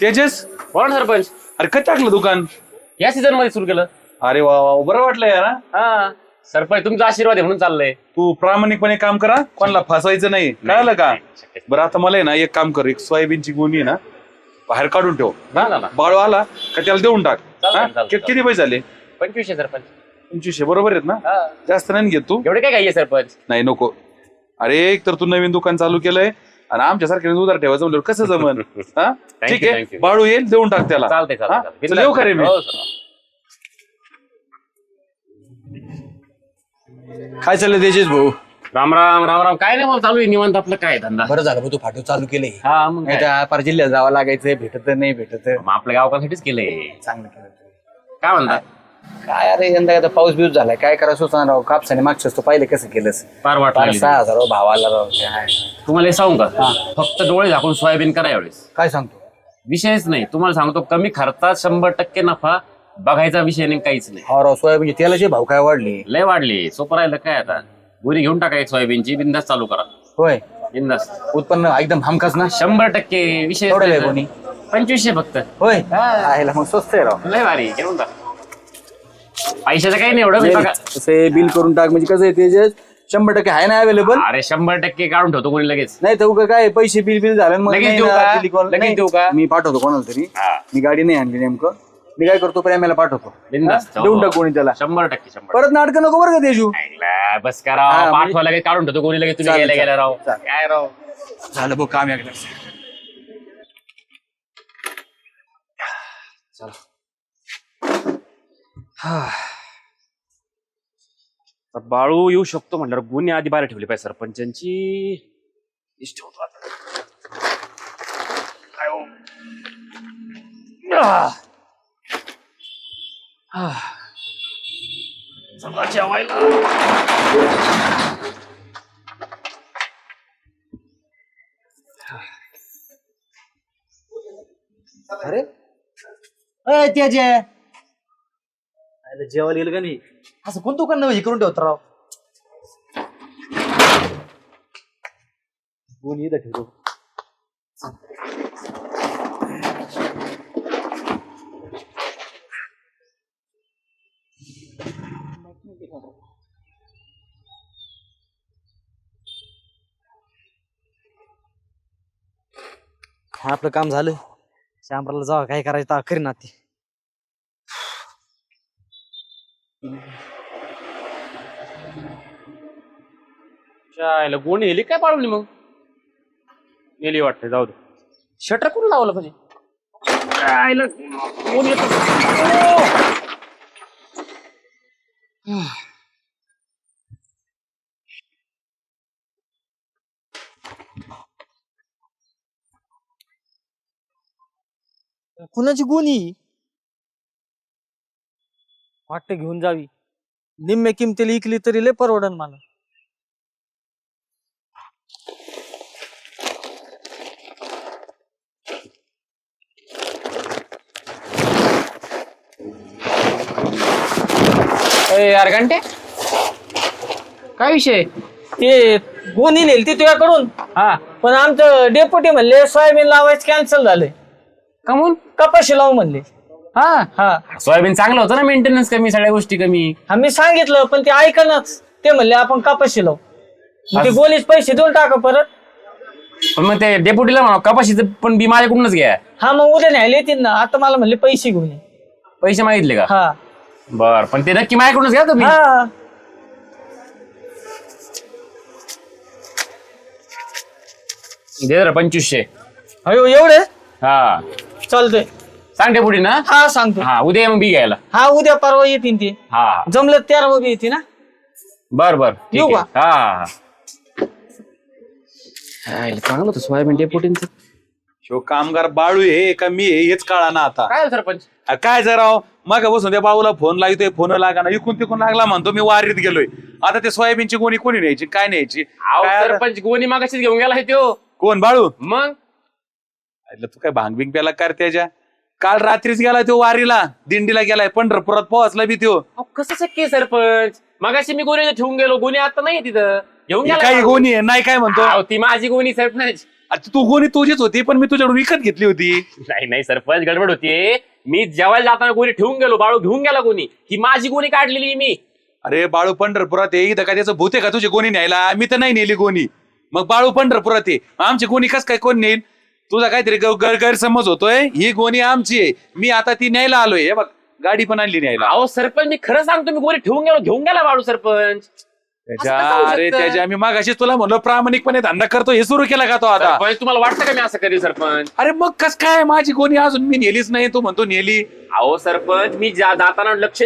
तेजस? ना सरपंच. अरे कधी टाकलं दुकान? या सीझनमध्ये सुरू केलं. अरे वा वा बरं वाटलं यार हा? हा. सरपंच तुमचा आशीर्वाद आहे म्हणून चाललंय. तू प्रामाणिकपणे काम करा कोणाला फसायचं नाही. कळलं का? बरं आता मला आहे ना एक काम कर एक सोयाबीनची गोणी आहे ना बाहेर काढून ठेव. हा ना, ना. बाळू आला का त्याला देऊन टाक. चालेल, हा? चालेल, कि- किती पैसे झाले पंचवीसशे सरपंच. पंचवीसशे बरोबर आहेत ना? हा. जास्त नाही घेत तू? एवढे काय आहे सरपंच? नाही नको. अरे एक तर तू नवीन दुकान चालू केलंय. आणि आमच्या सारख्या उधार ठेवायचं म्हणलं कसं जमन? हा? ठीक you, आहे. thank you. बाळू येईल देऊन टाक त्याला. चालतंय हा? चालतंय. चल, येऊ का रे मी? हो. काय चाललंय तेजस भाऊ? राम राम राम राम. काय नाही भाऊ चालू आहे निवांत आपलं काय धंदा? बरं झालं भाऊ तू फाटू चालू केलंय. हा मग काय? तर पार जिल्ह्यात जावं लागायचं भेटत नाही भेटत. मग आपल्या गावकासाठीच केलंय. चांगलं केलं. काय म्हणता? काय अरे यंदा आता पाऊस बिऊस झालाय. काय करा सुचना राव? कापसाने मागच्याच तू पाहिलं कसं केलंस? फार वाट पार लागली. सहा हजार राव भावाला राव. काय तुम्हाला हे सांगू का? फक्त डोळे झाकून सोयाबीन करा यावेळेस. काय सांगतो? विषयच नाही. तुम्हाला सांगतो कमी खर्चात शंभर टक्के नफा बघायचा विषय नाही काहीच नाही. हा राव सोयाबीनचे तेलाचे भाव काय वाढले? लय वाढले. सोपं राहिलं काय आता? गुरी घेऊन टाका एक सोयाबीनची बिंदास चालू करा. होय. बिंदास. उत्पन्न एकदम हमखास ना? शंभर टक्के विषय एवढं लय कोणी? पंचवीसशे फक्त. होय. आहे मग स्वस्त आहे राव. लय भारी. घेऊन टाक पैशाचं काही नाही एवढं. म्हणजे बघा. तसे बिल करून टाक. म्हणजे कसं आहे तेजस शंभर टक्के आहे ना अवेलेबल अरे शंभर टक्के काढून ठेवतो कोणी लगेच. नाही तर उगा काय पैसे बिल बिल झालं मग लगेच नाही देऊ ना, का? दिली call. लगेच नाही, देऊ का? मी पाठवतो कोणाला तरी. हा. मी गाडी नाही आणली नेमकं. मी काय करतो प्रेमाला पाठवतो. बिनधास्त. हा? देऊन टाक कोणी त्याला. शंभर टक्के शंभर परत नाटक नको बरं का तेजू? ऐकला, बस करा. हा, म्हणजे- पाठवा लगेच काढून ठेवतो कोणी लगेच. तुम्ही चालेल, गेल्या गेल्या राव. चालेल. काय राव? झालं बघ काम एकदा. हा बाळू येऊ शकतो म्हणल्यावर गुन्हे आधी बाहेर ठेवले पाहिजे सरपंचांची हीच ठेवतो आता. काय हो? आह. आह. चला जेवायला अरे अय तेजे जेवायला येईल का नाही? असं कोण दुकान हे करून ठेवत राव. कोणी इथं ठेवतो. हा आपलं काम झालं? श्यामराला जावा काय करायचं तर करीन ती चायला गोणी नेली काय पाळवली मग? नेली वाटते जाऊ दे. शटर कोण लावलं म्हणजे चायला कोण येतं? कुणाची गुन्ही वाटतं घेऊन जावी. निम्मे किमतीला इकली तरी लय परवडन मला. ए, यार घंटे काय विषय? ते गुन्ही नेली ती तुझ्याकडून. हा. पण आमचं डेप्युटी म्हणले सोयाबीन लावायचं कॅन्सल झालंय. कमून? कपाशी लावू म्हणले. हा. हा. सोयाबीन चांगलं होतं ना मेंटेनन्स कमी सगळ्या गोष्टी कमी. आम्ही सांगितलं पण ते ऐकनाच ते म्हणले आपण कपाशी लावू. मग ते गोलीच पैसे देऊन टाका परत. पण मग ते डेप्युटीला म्हणा कपाशीचं पण बी माझ्याकडूनच घ्या. हा मग उद्या न्यायला येतील ना. आता मला म्हणले पैसे घेऊन ये. पैसे मागितले का? हा. बर पण ते नक्की माझ्याकडूनच घ्या तुम्ही. हा. दे जरा पंचवीसशे. अयो एवढे? हा. चालतंय. सांग डेप्युटी ना? हा सांगतो. हा उद्या मग बी घ्यायला. हा उद्या परवा येतील ते. हा. जमलं तेरा बी येते ना? बर बर. ठीक येऊ आहे. हा. चांगलं होतं सोयाबीन डेप्युटींचं शो कामगार बाळू हे का मी हे हेच कळा ना आता. काय सरपंच? अ, काय जरा मग बसून त्या बाबूला फोन लागतोय फोन लागा ना इकून तिकून लागला म्हणतो मी वारीत गेलोय. आता ते सोयाबीनची कोणी कोणी न्यायची काय न्यायची? अहो, काय आता- सरपंच गोणी मागाशीच घेऊन गेला आहे त्यो कोण बाळू? मग? अरे तू काय भांग बिंग प्याला कर त्याच्या काल रात्रीच गेलाय तो वारीला दिंडीला गेलाय पंढरपुरात पोहोचला बी अहो, कसं शक्य आहे, सरपंच? मागाशी मी गोणी ठेवून गेलो गोणी आता नाही तिथं. घेऊन ही गेला काय का? आहे? नाही काय म्हणतो? अहो, ती माझी गोणी सरपंच. आता तू गोणी तुझीच होती पण मी तुझ्याकडून विकत घेतली होती. नाही नाही सरपंच गडबड होतीये मी जेवायला जाताना गोणी ठेवून गेलो बाळू घेऊन गेला गोणी ही माझी गोणी काढलेली मी. अरे बाळू पंढरपुरात आहे इथं का त्याचं भूत आहे का तुझी गोणी न्यायला? मी तर नाही नेली गोणी मग बाळू पंढरपुरात आहे. आमची गोणी कस काय कोण नेईल? तुझा काहीतरी ग- गैरसमज होतोय. ही गोणी आमची आहे. मी आता ती न्यायला आलोय. हे बघ गाडी पण आणली न्यायला. अहो सरपंच मी खरं सांगतो मी गोणी ठेवून गेलो घेऊन गेला बाळू सरपंच. त्याच्या असं कसं होऊ अरे शकतं? त्याच्या मी मागाशीच तुला म्हणलो प्रामाणिकपणे धंदा करतो हे सुरू केला का तो आता? सरपंच तुम्हाला वाटतं का मी असं करेन सरपंच? अरे मग कस काय माझी गोणी अजून मी नेलीच नाही तू म्हणतो नेली. अहो सरपंच मी जा- जाताना लक्ष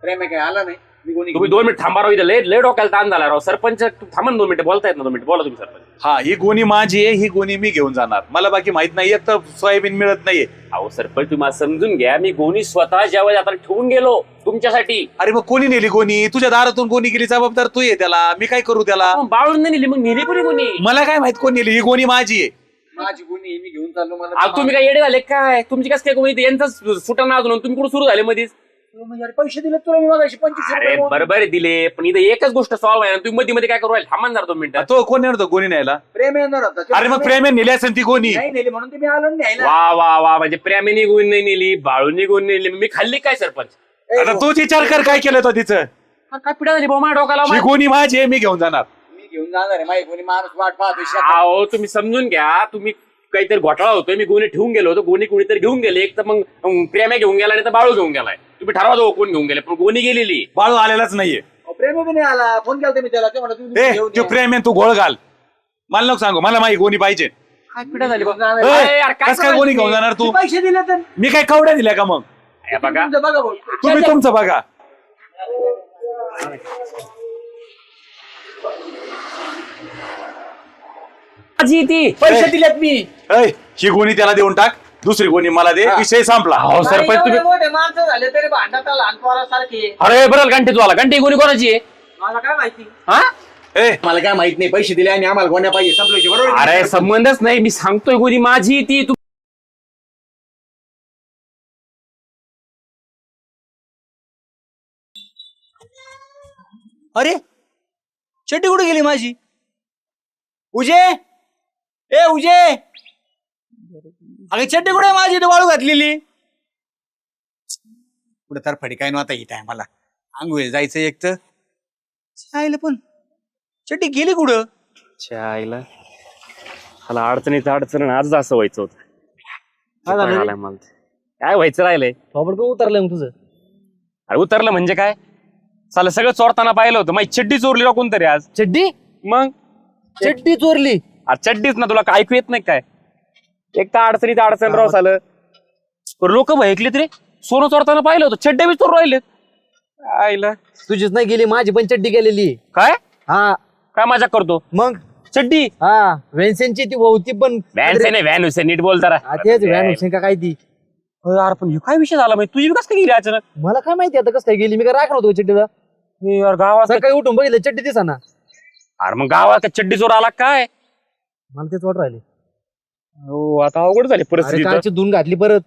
प्रेम आहे काय? आला नाही? तुम्ही दोन मिनिट थांबा राव इथं लय लय डोक्याला ताण झाला राव. सरपंच थांबा ना दोन मिनिटं बोलतायत ना दोन मिनिट. बोला तुम्ही सरपंच. हा ही गोणी माझी आहे ही गोणी मी घेऊन जाणार. मला बाकी माहीत नाही एक तर सोयाबीन मिळत नाहीये. अहो सरपंच तुम्ही मला समजून घ्या मी गोणी स्वतः जेव्हा जाताना ठेवून गेलो तुमच्यासाठी. अरे मग कोणी नेली गोणी? तुझ्या दारातून कोणी गेली जबाबदार तू आहे त्याला. मी काय करू त्याला? बाळून नाही नेली मग नेली कोणी कोणी मला काय माहीत कोण नेली? ही गोणी माझी आहे. माझी गुन्हे आहे, मी घेऊन चाललो मला अहो तुम्ही काय येडे झाले काय? तुमची कसं काय गोणी? यांचाच सुटाणा अजून तुम्ही कुठे सुरू झाले मध्येच म्हणजे अरे पैसे दिले तुला मी मगाशी पंचवीस अरे रुपये बरोबर आहे दिले. पण इथं एकच गोष्ट सॉल्व्ह आहे ना तुम्ही मध्ये मध्ये काय करू राहिले? थांबा ना जरा दोन मिनिटं. तो कोण नेणार होता? गोणी न्यायला? प्रेम येणार होता. ते अरे मग प्रेम नेली असेल ती गोणी. नाही नेली म्हणून आलो न्यायला. वा वा वा म्हणजे प्रेमीने गुण नाही नेली बाळूनी गुण नेली. मी खाल्ली काय सरपंच? ए, आता तूच विचार कर काय केलं होतं तिचं. हा, काय पिढा झाली भाऊ माझ्या डोक्याला ही गोणी माझी आहे मी घेऊन जाणार. मी घेऊन जाणार आहे माझी कोणी माणूस वाट पाहतो शेतात. अहो तुम्ही समजून घ्या. तुम्ही काहीतरी घोटाळा होतोय. मी गोणी ठेवून गेलो होतो गोणी कोणीतरी घेऊन गेले. एक तर मग अं, प्रेम्या घेऊन गेला नाही तर बाळू घेऊन गेलाय. तुम्ही ठरवा दो कोण घेऊन गेले पण गोणी गेलेली. बाळू आलेलाच नाहीये. प्रेम बी नाही आला फोन केला मी त्याला ते म्हणा तुम्ही ए घेऊन तू या. प्रेम आहे तू घोळ घाल. मला नको सांगू मला माझी गोणी पाहिजे. काय पिढा झाली घेऊन भाऊ? जाणार आहे. अरे यार, काय कस काय गोणी करायचं घेऊन जाणार तू? पैसे दिले तर? मी काय कवड्या दिल्या का मग? हे बघा. तुमचं बघा भाऊ. तुम्ही तुमचं बघा. माझी ती. पैसे दिलेत मी. ऐ, ही गोणी त्याला देऊन टाक. दुसरी गोणी मला दे विषय संपला. अहो सरपंच तुम्ही मोठे माणसं झाले तरी भांडतात लहान पोरासारखे. अरे बरं घंटे तू आला घंटे गोणी कोणाची आहे? मला काय माहिती? हा? ए. मला काय माहीत नाही पैसे दिले आणि आम्हाला गोण्या पाहिजे संपल्याचे बरोबर आहे? अरे संबंधच नाही मी सांगतोय गोणी माझी ती तू अरे चड्डी कुठे गेली माझी? उजे? ए उजे? अगे चड्डी कुठे माझी? इथे वाळू घातलेली. कुठे तर फडी काय नव्हता येत आहे मला आंघोळ जायचं एक तर. आईला पण. चड्डी गेली कुठं? आईला मला अडचणीत अडचण आजच असं व्हायचं होतं. काय झालं? रे? आलाय मला ते. काय व्हायचं राहिलंय? थोबड उतरलंय मग तुझं? अरे उतरलं म्हणजे काय? चाल सगळं चोरताना पाहिलं होतं. माझी चड्डी चोरली का कोणतरी आज. चड्डी? मग? चड्डी चोरली. आज चड्डीच ना तुला काय ऐकू येत नाही काय? एक तर अडचणीत अडचण राव झालं. लोक भयकलीत रे सोनं चोरताना पाहिलं होतं. चड्डे बी चोर राहिलेत. आईला. तुझीच नाही गेली माझी पण चड्डी गेलेली. काय? हा. काय मजाक करतो? मग? चड्डी हा. व्हॅन्सनची ती होती पण व्हॅन नाही व्हॅन हुसेन नीट बोल जरा. हा, तेच व्हॅन हुसेन का काय ती? अरे यार पण ह्यो काय विषय झाला माहिती तुझी कसं काय गेली अचानक? मला काय माहिती आता कसं काय गेली? मी काय राखणार होतो चड्डीला हे यार गावात सकाळी उठून बघितलं चड्डी दिसा ना अरे मग गावात काय चड्डी चोर आला काय? मला तेच वाट राहिले. हो आता अवघड झाली अरे परिस्थिती तर. कालची घातली परत.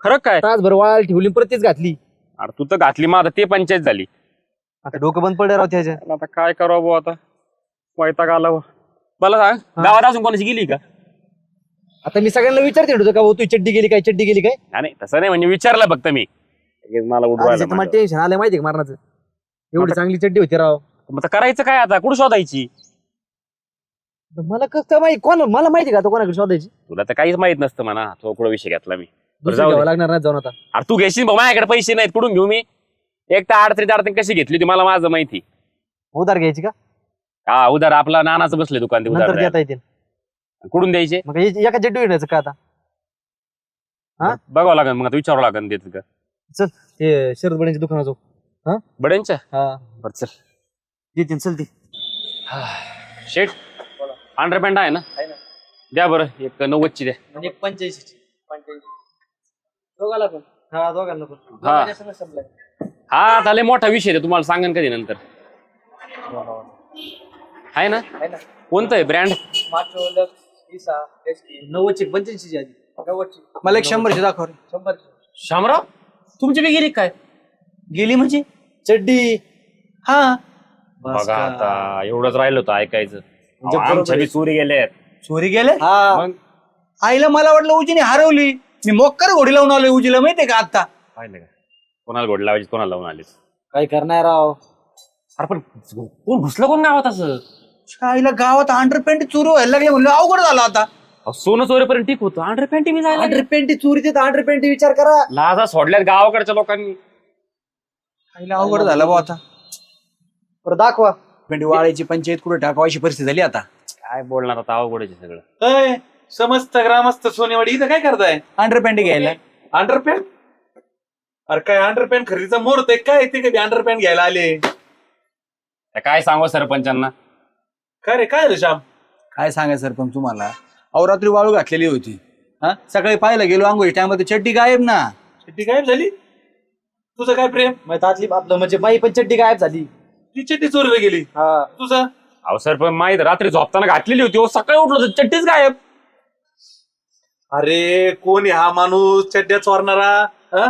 खरं काय? तासभर वाळायला ठेवली परत तीच घातली. अरे तू तर घातली मग आता ते पंचायत झाली. आता डोकं बंद पडलं राव त्याच्या. आता काय करावं भाऊ आता? वैताग आला भाऊ. मला सांग गावात अजून कोणाची गेली का? आता मी सगळ्यांना विचारते होतो का भाऊ तू चड्डी गेली काय चड्डी गेली काय? नाही, नाही तसं नाही म्हणजे विचारलं फक्त मी. लगेच मला उडवायला माझं. टेन्शन आलं माहिती का मारण्याचं एवढी चांगली चड्डी होती राव. मग आता करायचं काय आता? कुठं शोधायची? मला कसं माहिती कोण मला माहिती का आता कोणाकडे शोधायची? तुला तर काहीच माहीत नसतं म्हणा. तो कुठं विषय घेतला मी. बरं, जाऊ घ्यावं. लागणार नाही जाऊन आता. अरे तू घेशील भाऊ माझ्याकडे पैसे नाहीत कुठून घेऊ मी? एक तर अडचणीत अडचण कशी घेतली होती मला माझं माहिती. उधार घ्यायची का? हा उधार. आपला नानाचं बसले दुकान ते उधार नंतर द्यायला. देता येतील. कुठून द्यायचे? मग हे- एका चड्डी येण्याचं का आता? हा? बघावं लागेल मग आता विचारावं लागेल देत का? चल हे शरद बड्यांच्या दुकानात जाऊ. बड्यांच्या? हा. बरं चल. देतील चल ती. शेट पांढऱ्या पॅन्ट आहे ना? द्या बरं एक नव्वदची द्या. म्हणजे पंच्याऐंशी. दोघाला पण? हा दोघांना पण. हा. दोघांच्या संग संपलाय. हा झाले मोठा विषय आहे तुम्हाला सांगेन कधी नंतर. आहे ना? कोणतं आहे? ब्रँड? नव्वदची पंच्याऐंशी आधी. नव्वदची. मला एक शंभरशे दाखव रे. शंभरची. शामराव तुमची बी गेली काय? गेली म्हणजे? चड्डी. हा. बघा आता एवढंच राहिलं होतं ऐकायचं. म्हणजे अहो, आमच्या बरोबर बी चोरी गेल्यात चोरी गेले? हा. मग? आईला मला वाटलं उजीने हरवली. मी मोक्कर घोडी लावून आलोय उजीला माहितीये का आता? पाहिलं का? कोणाला गोड लावायची कोणाला लावून आलीस? काय करणार राव. अरे पण कोण घुसलं कोण गावात असं? आईला गावात अंडरपॅन्ट चोरी व्हायला लागले म्हणलं? अवघड झालं आता. अहो, सोनं चोरीपर्यंत ठीक होतं. अंडर पॅन्टी मी जायला हंड्रेड पेंटी चोरीचे तर हंड्रेड पेंटी विचार करा. लाजा सोडल्यात गावाकडच्या लोकांनी. आईला अवघड झालं भाऊ आता. बरं दाखवा. पेंटी वाळायची पंचायत कुठे टाकावायची परिस्थिती झाली आता? काय बोलणार आता? अवघडच आहे सगळं. अय, समस्त ग्रामस्थ सोनेवाडी इथं काय करताय? अंडरपॅन्ट घ्यायला. अंडरपॅन्ट अरे काय अंडरपॅन्ट खरेदीचा मुहूर्त आहे? काय ते कधी अंडरपॅन्ट घ्यायला आले? आता काय सांगू सरपंचांना? काय रे काय झालं श्याम? काय सांगायचं सरपंच तुम्हाला? अहो रात्री वाळू घातलेली होती. हा? सकाळी पाहायला गेलो आंघोळी टायमध्ये चड्डी गायब ना. चिठ्ठी गायब झाली? तुझं काय प्रेम? मग त्यातली आपलं म्हणजे बाई पण चड्डी गायब झाली. ती चिठ्ठी चोरीला गेली. हा. तुझं? अहो सरपंच माहीत रात्री झोपताना घातलेली होती. हो सकाळी उठलो तर चट्टीच गायब. अरे कोण आहे हा माणूस चड्ड्या चोरणारा? हा?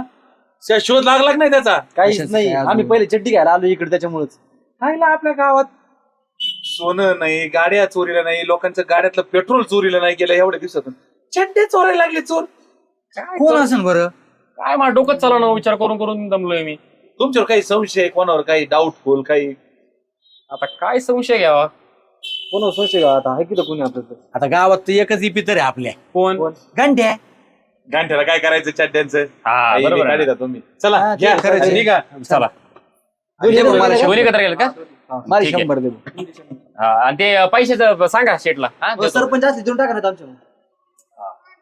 त्या शोध लागला का नाही त्याचा? काहीच नाही? आम्ही पहिले चड्डी घ्यायला आलो इकडे त्याच्यामुळेच. खायला आपल्या गावात. सोनं नाही गाड्या चोरीला नाही लोकांचं गाड्यातलं पेट्रोल चोरीला नाही गेलं एवढ्या दिवसातून. चड्ड्या चोरायला लागले चोर. काय कोण असेल बरं? काय मला डोकंच चालवणार विचार करून करून दमलोय मी. तुमच्यावर काही संशय कोणावर काही डाऊटफुल काही? आता काय संशय घ्यावा? कोण संशय का आता आहे की तर कोणी आपलं आता गावात तर एकच इपी तर आहे आपल्या. कोण? घंट्या गांठ्याला काय करायचं चड्ड्यांचं? हा बरोबर आहे. मी चला हा, ते घ्या, खरंच आहे. निघा. चला. दे बरं मला दोन्ही एकत्र गेलं का? माझे ठीक आहे. शंभर दे. हा आणि ते पैशाचं सांगा शेटला. हा देतो. सरपंच असले देऊन टाका ना आमच्या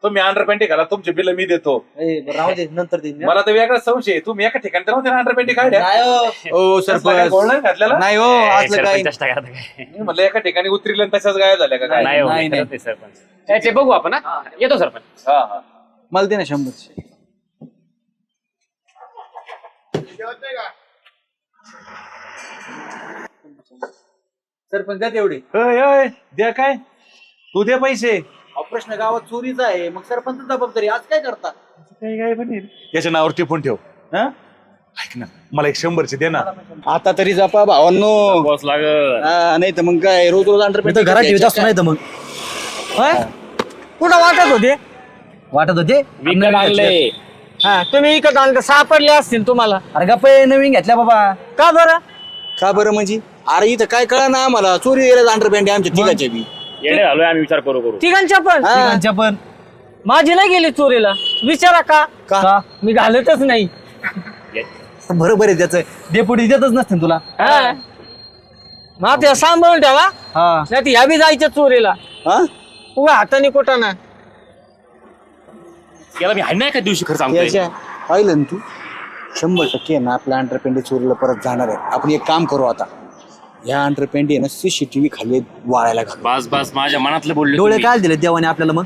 तुम्ही अंडरपॅन्टी घाला तुमचे बिल मी देतो. ए, बरं, राहू दे नंतर देईन मी. मला तर वेगळा संशय आहे. तुम्ही एका ठिकाणी तर नव्हते अंडरपॅन्टी काढल्या? नाही हो. ओ असला काय सरपंच. गोळ नाही घातलेला नाही हो ए, असलं सरपंच काही. चेष्टा करता काय. मी म्हणलं एका ठिकाणी उतरिलं आणि तशाच गायब झाल्या का काय? नाही हो, नाही, नाही. करत नाही सरपंच. ए, ते बघू आपण हा. येतो सरपंच. हा हा. मला दे ना शंभर. सरपंच द्या तेवढे. अय, अय, द्या काय? तू दे पैसे. अहो, प्रश्न गावात चोरीचा आहे. मग सरपंच जबाबदारी आज काय करता? काही काय बनेल याच्या नावावर टिपून ठेव. हा? ऐक ना मला एक शंभरचे दे ना. आता तरी जपा भावांनो. बॉस लागत हा, नाही तर मग काय रोज रोज मी अंडरपॅन्ट तर घरात ठेवत असतो नाही तर मग. होय? कुठं वाटत होते? वाटत होते? विकत आणले. हा तुम्ही इकडे आणलं सापडले असतील तुम्हाला. अरे गप्प आहे, नवीन घेतल्या बाबा. का बरं? का बरं म्हणजे? अरे इथं काय कळा ना आम्हाला. चोरी गेल्या अंडरपॅन्ट आमच्या ठिकाच्या बी. झालोय आम्ही विचार करू करू. तिघांच्या पण. तिघांच्या पण. माझी नाही गेली चोरीला. विचारा का? का? मी घालतच नाही. बरोबर आहे त्याचं. डेपुटी देतच नसते तुला. हा. मग ते सांभाळून ठेवा. हा. नाही ह्या बी जायच्या चोरीला. हा? उगा हाताने कुठं ना. याला मी हाय दिवशी खरं सांगतोय. पाहिलं ना तू? शंभर टक्के आहे ना आपल्या अंडरपॅन्ट चोरीला परत जाणार आहे. आपण एक काम करू आता. या अंडरपॅन्ट आहे ना सीसीटीव्ही खाली वाळायला घालू बस बस माझ्या मनातलं बोलले डोळे तुम्ही. काय दिले देवाने आपल्याला मग?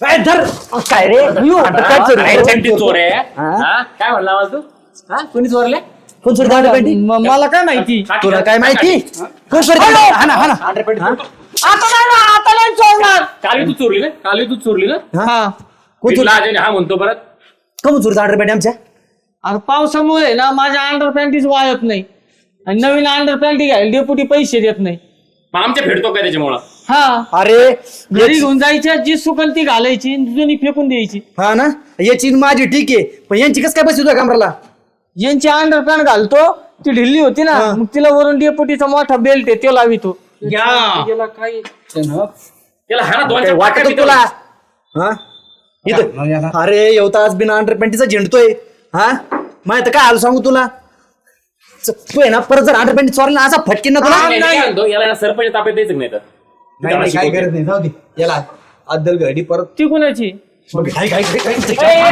काय धर! काय रे? अरे, चड्डी चोर आहे? हा? काय म्हणला मला तू? हा? कोणी चोरले कोण सोडते अंडरपॅन्टी म- मला काय माहिती? तुला काय माहिती? कोण सोडते? हा ना हा ना. आता नाही ना आता नाही चोरणार. काली तू चोरली ना? काली तू चोरली ना? हा. कोण हा म्हणतो परत. कमून चोरते अंडरपॅन्टी आमच्या? अरे पावसामुळे ना माझ्या अंडर पॅन्टीच वाळत नाही. आणि नवीन अंडर पॅन्टी घ्यायला डेपुटी पैसे देत नाही. मग आमच्या फेडतो काय त्याच्यामुळं? हा. अरे घरी घेऊन जायच्या जी सुकन ती घालायची आणि जुनी फेकून द्यायची. हा ना? याची माझी ठीक आहे. पण यांची कस काय पैसे तुझ्या कमराला? यांची अंडर पॅन्ट घालतो ती ढिल्ली होती ना मग तिला वरून डेपुटीचा मोठा बेल्ट आहे तो लावितो. काय त्याला हा ना दोन चार वाटत तुला. हा? इथं. अरे येवता आज बिना अंडरपॅन्टीचा झेंडतोय. हा? माहीत काय हाल सांगू तुला? च- तू आहे ना परत जर अंडरपॅन्टी चोरला असा फटकीन ना तुला? नाही, नाही, म्हणतो, याला ना सरपंच ताब्यात द्यायचं नाही तर. नाही, नाही, काय गरज नाही. जाऊ दे. याला अद्दल घडी परत. ती कुणाची? घाई, घाई, घाई, घाई.